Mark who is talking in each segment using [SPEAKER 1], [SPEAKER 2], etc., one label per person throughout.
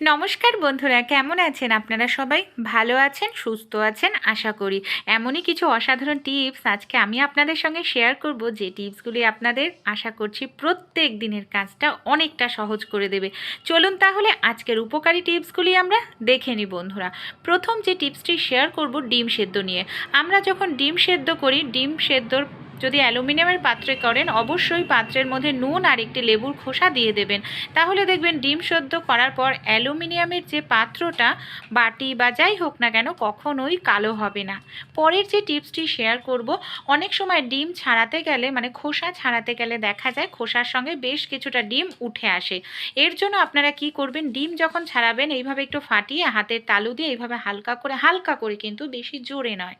[SPEAKER 1] নমস্কার বন্ধুরা, কেমন আছেন? আপনারা সবাই ভালো আছেন, সুস্থ আছেন? আশা করি এমনই কিছু অসাধারণ টিপস আজকে আমি আপনাদের সঙ্গে শেয়ার করব। যে টিপসগুলি আপনাদের আশা করছি প্রত্যেক দিনের কাজটা অনেকটা সহজ করে দেবে। চলুন তাহলে আজকের উপকারী টিপসগুলি আমরা দেখে নিই বন্ধুরা। প্রথম যে টিপসটি শেয়ার করব ডিম সেদ্ধ নিয়ে। আমরা যখন ডিম সেদ্ধ করি, ডিম সেদ্ধর যদি অ্যালুমিনিয়ামের পাত্রে করেন, অবশ্যই পাত্রের মধ্যে নুন আর একটি লেবুর খোসা দিয়ে দেবেন। তাহলে দেখবেন ডিম সেদ্ধ করার পর অ্যালুমিনিয়ামের যে পাত্রটা, বাটি বা যাই হোক না কেন, কখনোই কালো হবে না। পরের যে টিপসটি শেয়ার করব, অনেক সময় ডিম ছাড়াতে গেলে মানে খোসা ছাড়াতে গেলে দেখা যায় খোসার সঙ্গে বেশ কিছুটা ডিম উঠে আসে। এর জন্য আপনারা কি করবেন, ডিম যখন ছাড়াবেন, এইভাবে একটু ফাটিয়ে হাতের তালু দিয়ে এইভাবে হালকা করে হালকা করে কিন্তু বেশি জোরে নয়।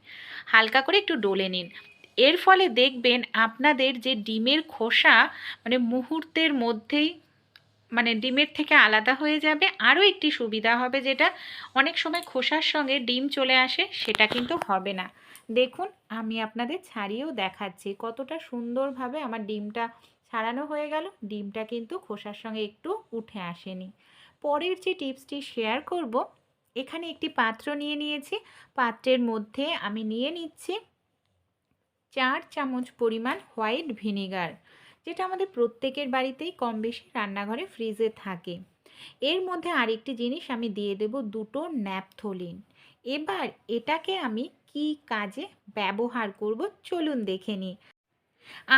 [SPEAKER 1] হালকা করে একটু ডলে নিন। এর ফলে দেখবেন আপনাদের যে ডিমের খোসা মানে মুহূর্তের মধ্যেই মানে ডিমের থেকে আলাদা হয়ে যাবে। আরও একটি সুবিধা হবে যেটা, অনেক সময় খোসার সঙ্গে ডিম চলে আসে, সেটা কিন্তু হবে না। দেখুন, আমি আপনাদের ছাড়িয়েও দেখাচ্ছি কতটা সুন্দরভাবে আমার ডিমটা ছাড়ানো হয়ে গেল। ডিমটা কিন্তু খোসার সঙ্গে একটু উঠে আসেনি। পরের যে টিপসটি শেয়ার করব, এখানে একটি পাত্র নিয়ে নিয়েছি। পাত্রের মধ্যে আমি নিয়ে নিচ্ছি চার চামচ পরিমাণ হোয়াইট ভিনেগার, যেটা আমাদের প্রত্যেকের বাড়িতেই কম বেশি রান্নাঘরে ফ্রিজে থাকে। এর মধ্যে আরেকটি জিনিস আমি দিয়ে দেব, দুটো ন্যাপথলিন। এবার এটাকে আমি কি কাজে ব্যবহার করব চলুন দেখে নিই।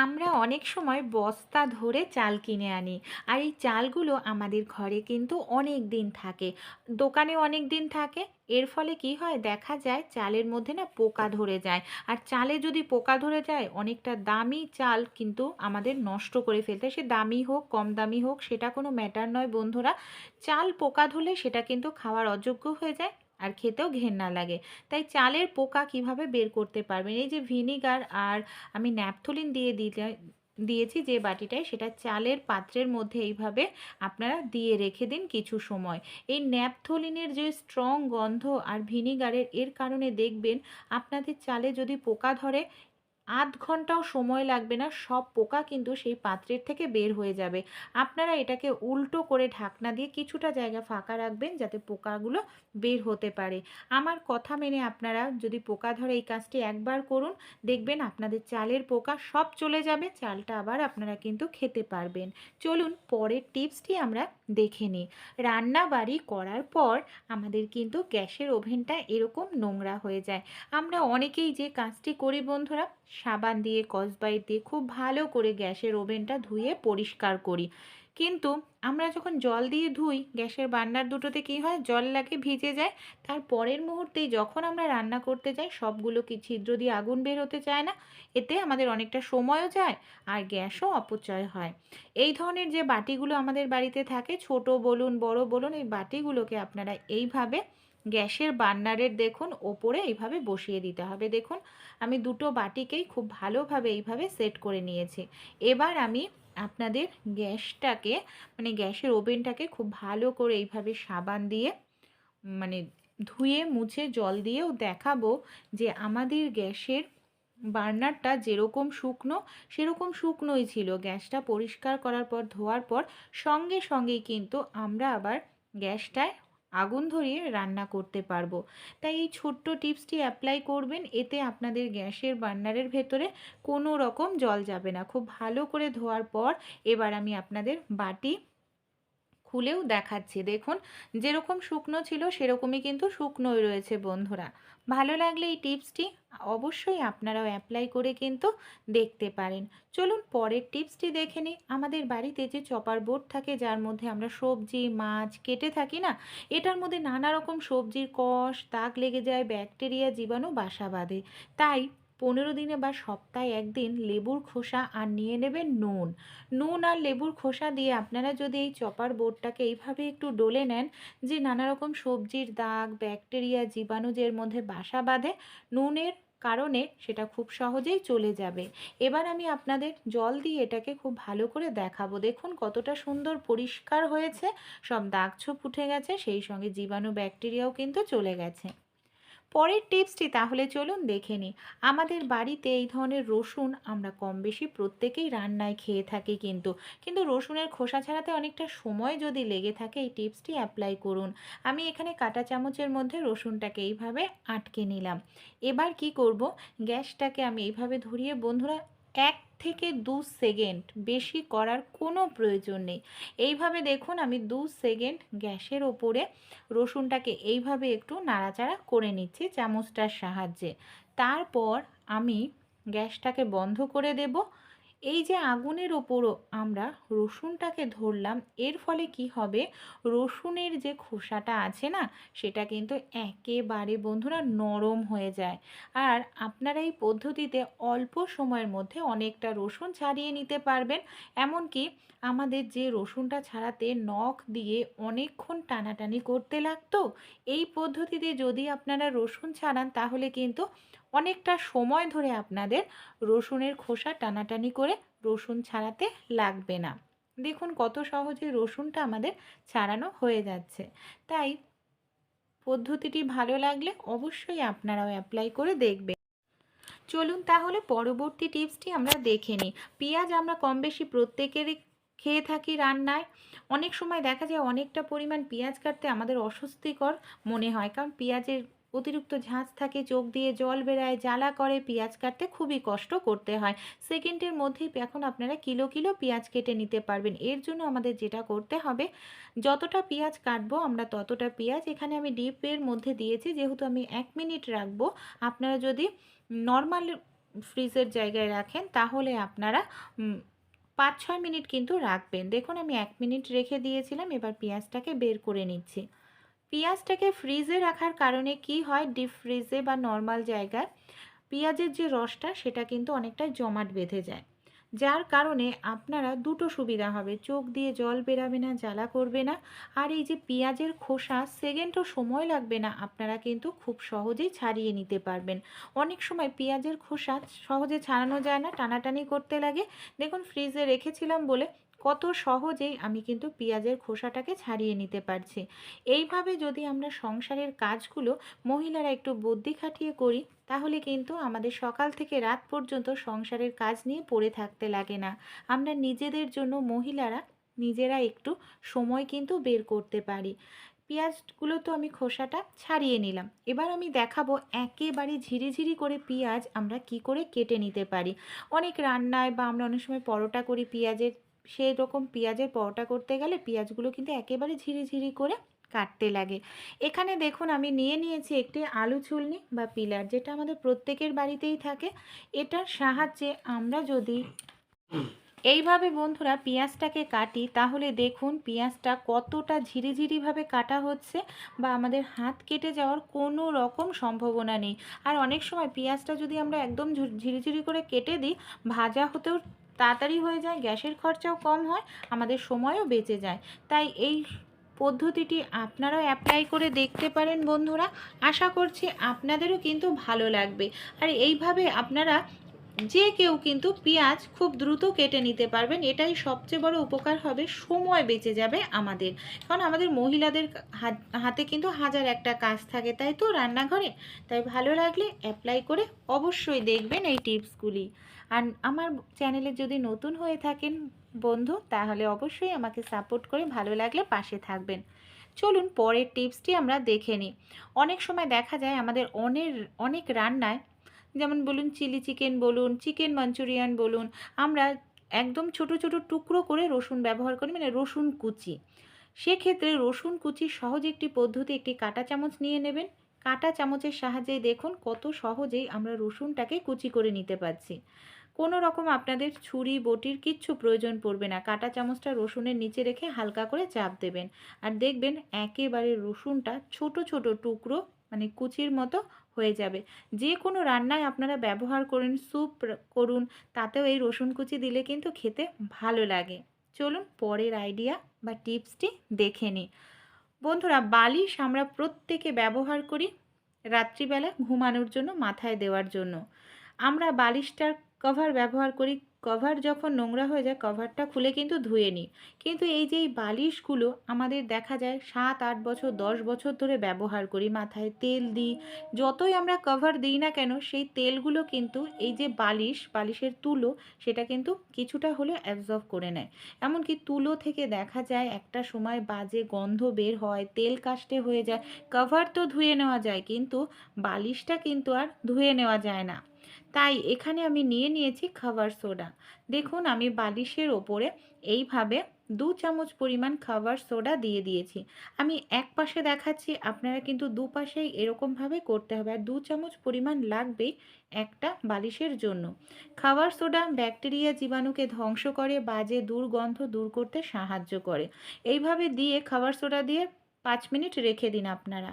[SPEAKER 1] আমরা অনেক সময় বস্তা ধরে চাল কিনে আনি, আর এই চালগুলো আমাদের ঘরে কিন্তু অনেক দিন থাকে। দোকানে অনেক দিন থাকে, এর ফলে কি হয়, দেখা যায় চালের মধ্যে না পোকা ধরে যায়। আর চালে যদি পোকা ধরে যায়, অনেকটা দামি চাল কিন্তু আমাদের নষ্ট করে ফেলতে সে দামি হোক, কম দামি হোক, সেটা কোনো ম্যাটার নয় বন্ধুরা। চাল পোকা ধরলে সেটা কিন্তু খাওয়ার অযোগ্য হয়ে যায়। আর খেতেও ঘেন্না লাগে। তাই চালের পোকা কীভাবে বের করতে পারবেন? এই যে ভিনিগার আর আমি ন্যাপথলিন দিয়ে দিলে, দিয়েছি যে বাটিটায়, সেটা চালের পাত্রের মধ্যে এইভাবে আপনারা দিয়ে রেখে দিন কিছু সময়। এই ন্যাপথলিনের যে স্ট্রং গন্ধ আর ভিনিগারের, এর কারণে দেখবেন আপনাদের চালে যদি পোকা ধরে আধ ঘন্টাও সময় লাগবে না, সব পোকা কিন্তু সেই পাত্রের থেকে বের হয়ে যাবে। আপনারা এটাকে উল্টো করে ঢাকনা দিয়ে কিছুটা জায়গা ফাঁকা রাখবেন যাতে পোকাগুলো বের হতে পারে। আমার কথা মেনে আপনারা যদি পোকা ধরে এই কাজটি একবার করুন, দেখবেন আপনাদের চালের পোকা সব চলে যাবে, চালটা আবার আপনারা কিন্তু খেতে পারবেন। চলুন পরের টিপসটি আমরা দেখে নিই। রান্না বাড়ি করার পর আমাদের কিন্তু গ্যাসের ওভেনটা এরকম নোংরা হয়ে যায়। আমরা অনেকেই যে কাজটি করি বন্ধুরা সাবান দিয়ে, কসবাইট দিয়ে খুব ভালো করে গ্যাসের ওভেনটা ধুয়ে পরিষ্কার করি। কিন্তু আমরা যখন জল দিয়ে ধুই, গ্যাসের বার্নার দুটোতে কী হয়? জল লাগে ভিজে যায়। তার পরের মুহূর্তেই যখন আমরা রান্না করতে যাই, সবগুলো কি ছিদ্র দিয়ে আগুন বের হতে চায় না? এতে আমাদের অনেকটা সময়ও যায় আর গ্যাসও অপচয় হয়। এই ধরনের যে বাটিগুলো আমাদের বাড়িতে থাকে, ছোট বলুন, বড় বলুন, এই বাটিগুলোকে আপনারা এইভাবে গ্যাসের বার্নারের দেখুন, ওপরে এইভাবে বসিয়ে দিতে হবে। দেখুন, আমি দুটো বাটিকেই খুব ভালোভাবে এইভাবে সেট করে নিয়েছি। এবার আমি আপনাদের গ্যাসটাকে মানে গ্যাসের ওভেনটাকে খুব ভালো করে এইভাবে সাবান দিয়ে মানে ধুয়ে, মুছে, জল দিয়েও দেখাবো যে আমাদের গ্যাসের বার্নারটা যেরকম শুকনো, সেরকম শুকনোই ছিল। গ্যাসটা পরিষ্কার করার পর, ধোয়ার পর সঙ্গে সঙ্গেই কিন্তু আমরা আবার গ্যাসটায় আগুন ধরিয়ে রান্না করতে পারব। তাই এই ছোট্ট টিপসটি অ্যাপ্লাই করবেন, এতে আপনাদের গ্যাসের বার্নারের ভেতরে কোনো রকম জল যাবে না। খুব ভালো করে ধোয়ার পর এবার আমি আপনাদের বাটি খুলেও দেখাচ্ছি। দেখুন, যেরকম শুকনো ছিল, সেরকমই কিন্তু শুকনোই রয়েছে বন্ধুরা। ভালো লাগলে এই টিপসটি অবশ্যই আপনারাও অ্যাপ্লাই করে কিন্তু দেখতে পারেন। চলুন পরের টিপসটি দেখে নিই। আমাদের বাড়িতে যে চপার বোর্ড থাকে, যার মধ্যে আমরা সবজি, মাছ কেটে থাকি না, এটার মধ্যে নানা রকম সবজির কষ, দাগ লেগে যায়, ব্যাকটেরিয়া জীবাণু বাসা বাঁধে। তাই পনেরো দিনে বা সপ্তাহে একদিন লেবুর খোসা আর নিয়ে নেবেন নুন। নুন আর লেবুর খোসা দিয়ে আপনারা যদি এই চপার বোর্ডটাকে এইভাবে একটু ডলে নেন যে নানা রকম সবজির দাগ, ব্যাকটেরিয়া, জীবাণু যে এর মধ্যে বাসা বাঁধে, নুনের কারণে সেটা খুব সহজেই চলে যাবে। এবার আমি আপনাদের জল দিয়ে এটাকে খুব ভালো করে দেখাবো। দেখুন কতটা সুন্দর পরিষ্কার হয়েছে, সব দাগ ছোপ উঠে গেছে, সেই সঙ্গে জীবাণু, ব্যাকটেরিয়াও কিন্তু চলে গেছে। পরের টিপসটি তাহলে চলুন দেখে নিই। আমাদের বাড়িতে এই ধরনের রসুন আমরা কম বেশি প্রত্যেকেই রান্নায় খেয়ে থাকি কিন্তু। কিন্তু রসুনের খোসা ছাড়াতে অনেকটা সময় যদি লেগে থাকে, এই টিপসটি অ্যাপ্লাই করুন। আমি এখানে কাটা চামচের মধ্যে রসুনটাকে এইভাবে আটকে নিলাম। এবার কি করব? গ্যাসটাকে আমি এইভাবে ধরিয়ে বন্ধুরা, এক থেকে দু সেকেন্ড বেশি করার কোনো প্রয়োজন নেই। এইভাবে দেখুন আমি দু সেকেন্ড গ্যাসের ওপরে রসুনটাকে এইভাবে একটু নাড়াচাড়া করে নিচ্ছি চামচটার সাহায্যে। তারপর আমি গ্যাসটাকে বন্ধ করে দেব। এই যে আগুনের ওপরও আমরা রসুনটাকে ধরলাম, এর ফলে কি হবে? রসুনের যে খোসাটা আছে না, সেটা কিন্তু একেবারে বন্ধুরা নরম হয়ে যায়। আর আপনারা এই পদ্ধতিতে অল্প সময়ের মধ্যে অনেকটা রসুন ছাড়িয়ে নিতে পারবেন। এমনকি আমাদের যে রসুনটা ছাড়াতে নখ দিয়ে অনেকক্ষণ টানাটানি করতে লাগতো, এই পদ্ধতিতে যদি আপনারা রসুন ছাড়ান তাহলে কিন্তু অনেকটা সময় ধরে আপনাদের রসুনের খোসা টানাটানি করে রসুন ছাড়াতে লাগবে না। দেখুন কত সহজে রসুনটা আমাদের ছাড়ানো হয়ে যাচ্ছে। তাই পদ্ধতিটি ভালো লাগলে অবশ্যই আপনারাও অ্যাপ্লাই করে দেখবেন। চলুন তাহলে পরবর্তী টিপসটি আমরা দেখে নিই। পেঁয়াজ আমরা কম বেশি প্রত্যেকেরই খেয়ে থাকি রান্নায়। অনেক সময় দেখা যায় অনেকটা পরিমাণ পেঁয়াজ কাটতে আমাদের অস্বস্তিকর মনে হয়। কারণ পেঁয়াজের অতিরিক্ত ঝাঁজ থাকে, চোখ দিয়ে জল বেরায়, জ্বালা করে পেঁয়াজ কাটতে খুবই কষ্ট করতে হয়। সেকেন্ডের মধ্যেই এখন আপনারা কিলো কিলো পেঁয়াজ কেটে নিতে পারবেন। এর জন্য আমাদের যেটা করতে হবে, যতটা পেঁয়াজ কাটবো আমরা ততটা পেঁয়াজ। এখানে আমি ডিপের মধ্যে দিয়েছি, যেহেতু আমি এক মিনিট রাখব। আপনারা যদি নর্মাল ফ্রিজের জায়গায় রাখেন, তাহলে আপনারা পাঁচ ছয় মিনিট কিন্তু রাখবেন। দেখুন, আমি এক মিনিট রেখে দিয়েছিলাম, এবার পেঁয়াজটাকে বের করে নিচ্ছি। পেঁয়াজটাকে ফ্রিজে রাখার কারণে কি হয়? ডিপ ফ্রিজে বা নর্মাল জায়গায় পেঁয়াজের যে রসটা, সেটা কিন্তু অনেকটা জমাট বেঁধে যায়। যার কারণে আপনারা দুটো সুবিধা হবে। চোখ দিয়ে জল বেরাবে না, জ্বালা করবে না। আর এই যে পেঁয়াজের খোসা, সেকেন্ডও সময় লাগবে না, আপনারা কিন্তু খুব সহজেই ছাড়িয়ে নিতে পারবেন। অনেক সময় পেঁয়াজের খোসা সহজে ছাড়ানো যায় না, টানাটানি করতে লাগে। দেখুন, ফ্রিজে রেখেছিলাম বলে কত সহজেই আমি কিন্তু পেঁয়াজের খোসাটাকে ছাড়িয়ে নিতে পারছি। এইভাবে যদি আমরা সংসারের কাজগুলো মহিলারা একটু বুদ্ধি খাটিয়ে করি, তাহলে কিন্তু আমাদের সকাল থেকে রাত পর্যন্ত সংসারের কাজ নিয়ে পড়ে থাকতে লাগে না। আমরা নিজেদের জন্য মহিলারা নিজেরা একটু সময় কিন্তু বের করতে পারি। পেঁয়াজগুলো তো আমি খোসাটা ছাড়িয়ে নিলাম। এবার আমি দেখাবো একেবারে ঝিরিঝিরি করে পেঁয়াজ আমরা কি করে কেটে নিতে পারি। অনেক রান্নায় বা আমরা অনেক সময় পরোটা করি পেঁয়াজের সেই রকম পেঁয়াজের পরোটা করতে গেলে পেঁয়াজগুলো কিন্তু একেবারে ঝিরিঝিরি করে কাটতে লাগে। এখানে দেখুন আমি নিয়ে নিয়েছি একটি আলু চুলনি বা পিলার, যেটা আমাদের প্রত্যেকের বাড়িতেই থাকে। এটার সাহায্যে আমরা যদি এইভাবে বন্ধুরা পেঁয়াজটাকে কাটি, তাহলে দেখুন পেঁয়াজটা কতটা ঝিরিঝিরিভাবে কাটা হচ্ছে বা আমাদের হাত কেটে যাওয়ার কোনো রকম সম্ভাবনা নেই। আর অনেক সময় পেঁয়াজটা যদি আমরা একদম ঝিরিঝিরি করে কেটে দিই, ভাজা হতেও তাড়াতাড়ি হয়ে যায়, গ্যাসের খরচাও কম হয়, আমাদের সময়ও বেঁচে যায়। তাই এই পদ্ধতিটি আপনারাও অ্যাপ্লাই করে দেখতে পারেন বন্ধুরা। আশা করছি আপনাদেরও কিন্তু ভালো লাগবে। আর এইভাবে আপনারা যে কেউ কিন্তু পেঁয়াজ খুব দ্রুত কেটে নিতে পারবেন, এটাই সবচেয়ে বড় উপকার হবে, সময় বেঁচে যাবে আমাদের। কারণ আমাদের মহিলাদের হাতে কিন্তু হাজার একটা কাজ থাকে, তাই তো রান্নাঘরে? তাই ভালো লাগলে অ্যাপ্লাই করে অবশ্যই দেখবেন এই টিপসগুলি। আর আমার চ্যানেলে যদি নতুন হয়ে থাকেন বন্ধু, তাহলে অবশ্যই আমাকে সাপোর্ট করে ভালো লাগলে পাশে থাকবেন। চলুন পরের টিপসটি আমরা দেখে নিই। অনেক সময় দেখা যায় আমাদের অনেক অনেক রান্নায় যেমন বলুন চিলি চিকেন বলুন, চিকেন মাঞ্চুরিয়ান বলুন, আমরা একদম ছোট ছোট টুকরো করে রসুন ব্যবহার করি মানে রসুন কুচি। সেক্ষেত্রে রসুন কুচির সহজ একটি পদ্ধতি, একটি কাটা চামচ নিয়ে নেবেন। কাটা চামচের সাহায্যে দেখুন কত সহজেই আমরা রসুনটাকে কুচি করে নিতে পারছি। কোনো রকম আপনাদের ছুরি, বটির কিচ্ছু প্রয়োজন পড়বে না। কাটা চামচটা রসুনের নিচে রেখে হালকা করে চাপ দেবেন। আর দেখবেন একেবারে রসুনটা ছোট ছোট টুকরো মানে কুচির মতো হয়ে যাবে। যে কোনো রান্নায় আপনারা ব্যবহার করুন, স্যুপ করুন, তাতেও এই রসুন কুচি দিলে কিন্তু খেতে ভালো লাগে। চলুন পরের আইডিয়া বা টিপসটি দেখে নিই। বন্ধুরা, বালিশ আমরা প্রত্যেকে ব্যবহার করি রাত্রিবেলা ঘুমানোর জন্য, মাথায় দেওয়ার জন্য। আমরা বালিশটার কভার ব্যবহার করি কভার যখন নোংরা হয়ে যায় কভারটা খুলে কিন্তু ধুয়ে নিই। কিন্তু এই যে এই বালিশগুলো আমাদের দেখা যায় সাত, আট বছর, দশ বছর ধরে ব্যবহার করি, মাথায় তেল দিই। যতই আমরা কভার দিই না কেন, সেই তেলগুলো কিন্তু এই যে বালিশ, বালিশের তুলো, সেটা কিন্তু কিছুটা হলে অ্যাবজর্ব করে নেয়। এমনকি তুলো থেকে দেখা যায় একটা সময় বাজে গন্ধ বের হয়, তেল কাস্টে হয়ে যায় কভার তো ধুয়ে নেওয়া যায়, কিন্তু বালিশটা কিন্তু আর ধুয়ে নেওয়া যায় না। তাই এখানে আমি নিয়ে নিয়েছি খাবার সোডা। দেখুন, আমি বালিশের ওপরে এইভাবে দু চামচ পরিমাণ খাবার সোডা দিয়ে দিয়েছি। আমি এক পাশে দেখাচ্ছি, আপনারা কিন্তু দুপাশেই এরকমভাবে করতে হবে। আর দু চামচ পরিমাণ লাগবেই একটা বালিশের জন্য। খাবার সোডা ব্যাকটেরিয়া জীবাণুকে ধ্বংস করে, বাজে দুর্গন্ধ দূর করতে সাহায্য করে। এইভাবে দিয়ে খাবার সোডা দিয়ে পাঁচ মিনিট রেখে দিন আপনারা।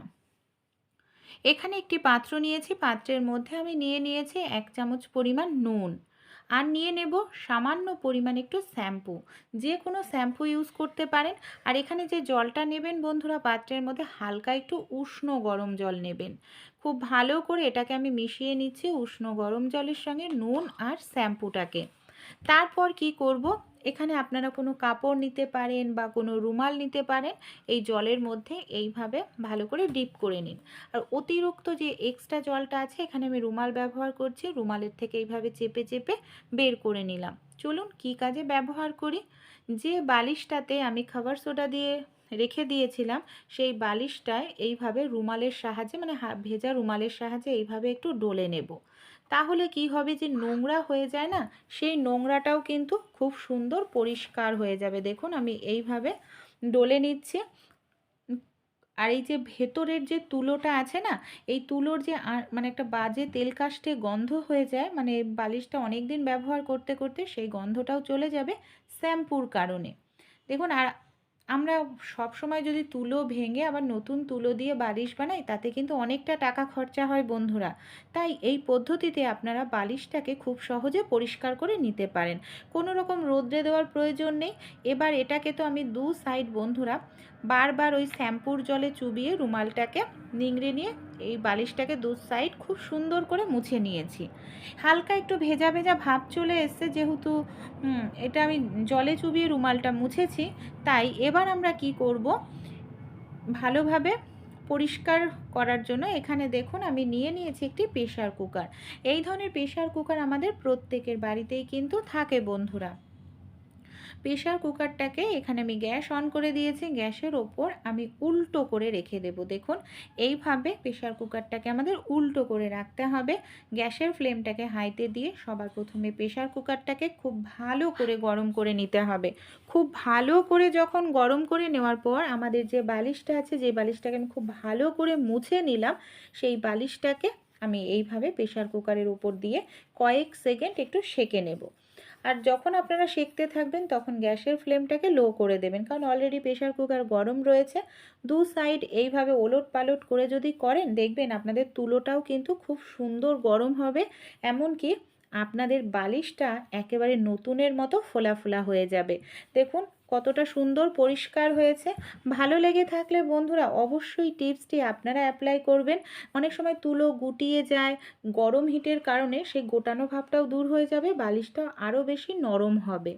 [SPEAKER 1] এখানে একটি পাত্র নিয়েছি, পাত্রের মধ্যে আমি নিয়ে নিয়েছি এক চামচ পরিমাণ নুন। আর নিয়ে নেব সামান্য পরিমাণ একটু শ্যাম্পু। যে কোনো শ্যাম্পু ইউজ করতে পারেন। আর এখানে যে জলটা নেবেন বন্ধুরা, পাত্রের মধ্যে হালকা একটু উষ্ণ গরম জল নেবেন। খুব ভালো করে এটাকে আমি মিশিয়ে নিচ্ছি উষ্ণ গরম জলের সঙ্গে নুন আর শ্যাম্পুটাকে। তারপর কি করব? এখানে আপনারা কোনো কাপড় নিতে পারেন বা কোনো রুমাল নিতে পারেন, এই জলের মধ্যে এইভাবে ভালো করে ডিপ করে নিন। আর অতিরিক্ত যে এক্সট্রা জলটা আছে, এখানে আমি রুমাল ব্যবহার করছি, রুমালের থেকে এইভাবে চেপে চেপে বের করে নিলাম। চলুন কি কাজে ব্যবহার করি? যে বালিশটাতে আমি খাবার সোডা দিয়ে রেখে দিয়েছিলাম, সেই বালিশটায় এইভাবে রুমালের সাহায্যে মানে ভেজা রুমালের সাহায্যে এইভাবে একটু ডলে নেব। তাহলে কি হবে যে নোংরা হয়ে যায় না? সেই নোংরাটাও কিন্তু খুব সুন্দর পরিষ্কার হয়ে যাবে। দেখুন, আমি এইভাবে ডলে নিচ্ছি। আর এই যে ভেতরের যে তুলোটা আছে না, এই তুলোর যে মানে একটা বাজে তেল কাস্টে গন্ধ হয়ে যায় মানে বালিশটা অনেক দিন ব্যবহার করতে করতে সেই গন্ধটাও চলে যাবে শ্যাম্পুর কারণে। দেখুন, আর আমরা সব সময় যদি তুলো ভেঙে আবার নতুন তুলো দিয়ে বালিশ বানাই, তাতে কিন্তু অনেকটা টাকা খরচা হয় বন্ধুরা। তাই এই পদ্ধতিতে আপনারা বালিশটাকে খুব সহজে পরিষ্কার করে নিতে পারেন। কোনো রকম রোদ্রে দেওয়ার প্রয়োজন নেই। এবার এটাকে তো আমি দু সাইড বন্ধুরা, বারবার ওই শ্যাম্পুর জলে চুবিয়ে রুমালটাকে নিংড়ে নিয়ে এই বালিশটাকে দু সাইড খুব সুন্দর করে মুছে নিয়েছি। হালকা একটু ভেজা ভেজা ভাব চলে এসছে যেহেতু এটা আমি জলে চুবিয়ে রুমালটা মুছেছি, তাই এবার আমরা কি করব? ভালোভাবে পরিষ্কার করার জন্য এখানে দেখুন আমি নিয়ে নিয়েছি একটি প্রেশার কুকার এই ধরনের প্রেশার কুকার আমাদের প্রত্যেকের বাড়িতেই কিন্তু থাকে বন্ধুরা। প্রেশার কুকারটাকে এখানে আমি গ্যাস অন করে দিয়েছি। গ্যাসের ওপর আমি উল্টো করে রেখে দেব। দেখুন, এইভাবে প্রেশার কুকারটাকে আমাদের উল্টো করে রাখতে হবে। গ্যাসের ফ্লেমটাকে হাইতে দিয়ে সবার প্রথমে প্রেশার কুকারটাকে খুব ভালো করে গরম করে নিতে হবে। খুব ভালো করে যখন গরম করে নেওয়ার পর আমাদের যে বালিশটা আছে, যে বালিশটাকে আমি খুব ভালো করে মুছে নিলাম, সেই বালিশটাকে আমি এইভাবে প্রেশার কুকারের উপর দিয়ে কয়েক সেকেন্ড একটু সেকে নেব। আর যখন আপনারা সেঁকতে থাকবেন, তখন গ্যাসের ফ্লেমটাকে লো করে দেবেন। কারণ অলরেডি প্রেশার কুকার গরম রয়েছে। দু সাইড এইভাবে ওলট পালট করে যদি করেন, দেখবেন আপনাদের তুলোটাও কিন্তু খুব সুন্দর গরম হবে। এমনকি আপনাদের বালিশটা একেবারে নতুনের মতো ফোলা ফোলা হয়ে যাবে। দেখুন, কতটা সুন্দর পরিষ্কার হয়েছে। ভালো লেগে থাকলে বন্ধুরা অবশ্যই টিপসটি আপনারা অ্যাপ্লাই করবেন। অনেক সময় তুলো গুটিয়ে যায়, গরম হিটের কারণে সেই গোটানো ভাবটাও দূর হয়ে যাবে, বালিশটা আরও বেশি নরম হবে।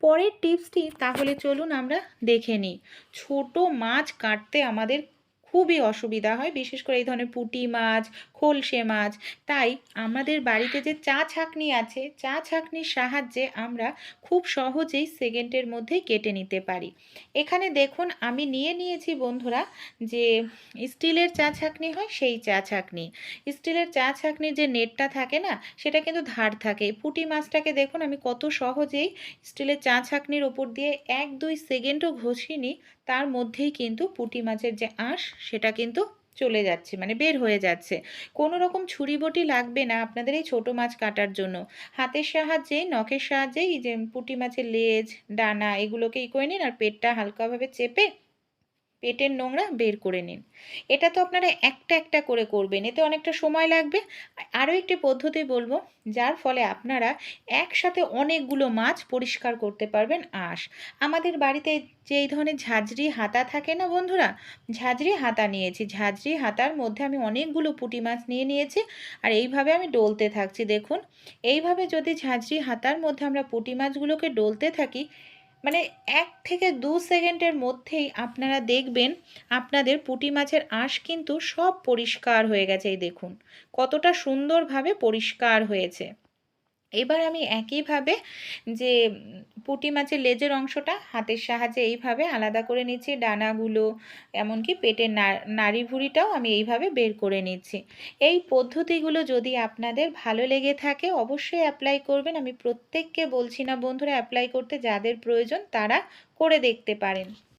[SPEAKER 1] পরের টিপসটি, তাহলে চলুন আমরা দেখে নিই। ছোটো মাছ কাটতে আমাদের খুবই অসুবিধা হয়, বিশেষ করে এই ধরনের পুঁটি মাছ, খোলসে মাছ। তাই আমাদের বাড়িতে যে চা ছাকনি আছে, চা ছাকনির সাহায্যে আমরা খুব সহজেই সেকেন্ডের মধ্যেই কেটে নিতে পারি। এখানে দেখুন, আমি নিয়ে নিয়েছি বন্ধুরা যে স্টিলের চা ছাকনি হয় সেই চা ছাকনি। স্টিলের চা ছাকনির যে নেটটা থাকে না, সেটা কিন্তু ধার থাকে। পুঁটি মাছটাকে দেখুন, আমি কত সহজেই স্টিলের চা ছাকনির ওপর দিয়ে এক দুই সেকেন্ডও ঘষিনি তার মধ্যেই কিন্তু পুঁটি মাছের যে আঁশ, সেটা কিন্তু চলে যাচ্ছে মানে বের হয়ে যাচ্ছে। কোনো রকম ছুরি বটি লাগবে না আপনাদের এই ছোটো মাছ কাটার জন্য। হাতের সাহায্যে, নখের সাহায্যেই যে পুঁটি মাছের লেজ, ডানা এগুলোকে ই করে নিন আর পেটটা হালকাভাবে চেপে পেটের নোংরা বের করে নিন। এটা তো আপনারা একটা একটা করে করবেন, এতে অনেকটা সময় লাগবে। আরও একটি পদ্ধতি বলব, যার ফলে আপনারা একসাথে অনেকগুলো মাছ পরিষ্কার করতে পারবেন আঁশ। আমাদের বাড়িতে যে এই ধরনের ঝাঁঝরি হাতা থাকে না বন্ধুরা? ঝাঁঝরি হাতা নিয়েছি। ঝাঁঝরি হাতার মধ্যে আমি অনেকগুলো পুঁটি মাছ নিয়ে নিয়েছি আর এইভাবে আমি ডলতে থাকছি। দেখুন, এইভাবে যদি ঝাঁঝরি হাতার মধ্যে আমরা পুঁটি মাছগুলোকে ডলতে থাকি মানে এক থেকে দু সেকেন্ডের মধ্যেই আপনারা দেখবেন আপনাদের পুঁটি মাছের আঁশ কিন্তু সব পরিষ্কার হয়ে গেছে, এই দেখুন। কতটা সুন্দরভাবে পরিষ্কার হয়েছে। এবার আমি একইভাবে যে, পুঁটি মাছের লেজের অংশটা হাতের সাহায্যে এইভাবে আলাদা করে নিচ্ছি ডানাগুলো এমনকি পেটের নাড়ি ভুঁড়িটাও আমি এইভাবে বের করে নিচ্ছি। এই পদ্ধতিগুলো যদি আপনাদের ভালো লেগে থাকে, অবশ্যই অ্যাপ্লাই করবেন। আমি প্রত্যেককে বলছি না বন্ধুরা অ্যাপ্লাই করতে যাদের প্রয়োজন তারা করে দেখতে পারেন।